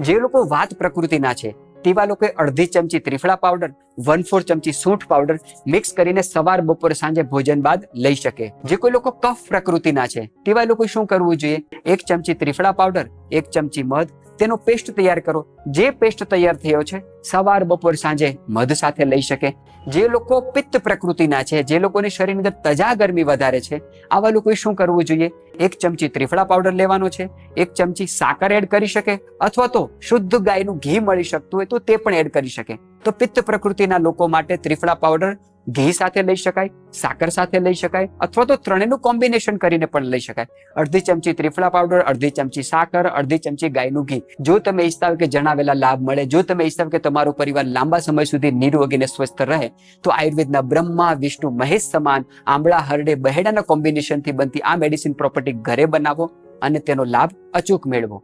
જે લોકો વાત પ્રકૃતિના છે, તેવા લોકોએ અડધી ચમચી ત્રિફળા પાવડર વન ફોર ચમચી સૂંઠ પાવડર મિક્સ કરીને સવાર બપોર સાંજે ભોજન બાદ લઈ શકે. જે કોઈ લોકો કફ પ્રકૃતિના છે, તેવા લોકો શું કરવું જોઈએ? એક ચમચી ત્રિફળા પાવડર એક ચમચી મધ તેનો પેસ્ટ તૈયાર કરો. જે પેસ્ટ તૈયાર થયો છે, સવાર, બપોર, સાંજે મધ સાથે લઈ શકે. જે લોકો પિત્ત પ્રકૃતિના છે, જે લોકોની શરીરની અંદર તજા ગરમી વધારે છે, આવા લોકોએ શું કરવું જોઈએ? એક ચમચી ત્રિફળા પાવડર લેવાનો છે, એક ચમચી સાકર એડ કરી શકે, અથવા તો શુદ્ધ ગાયનું ઘી મળી શકતું હોય તો તે પણ એડ કરી શકે. તો પિત્ત પ્રકૃતિના લોકો માટે ત્રિફળા પાવડર ઘી સાથે લઈ શકાય, સાકર સાથે લઈ શકાય, અથવા તો ત્રણેયનું કોમ્બિનેશન કરીને પણ લઈ શકાય. અડધી ચમચી ત્રિફળા પાવડર, અડધી ચમચી સાકર, અડધી ચમચી ગાયનું ઘી. જો તમે ઈચ્છતા કે જણાવેલા લાભ મળે, જો તમે ઈચ્છતા કે તમારો પરિવાર લાંબા સમય સુધી નિરોગી અને સ્વસ્થ રહે, તો આયુર્વેદના બ્રહ્મા, વિષ્ણુ, મહેશ સમાન આંબળા, હરડે, બહેડાના કોમ્બિનેશનથી બનતી આ મેડિસિન પ્રોપર્ટી ઘરે બનાવો અને તેનો લાભ અચૂક મેળવો.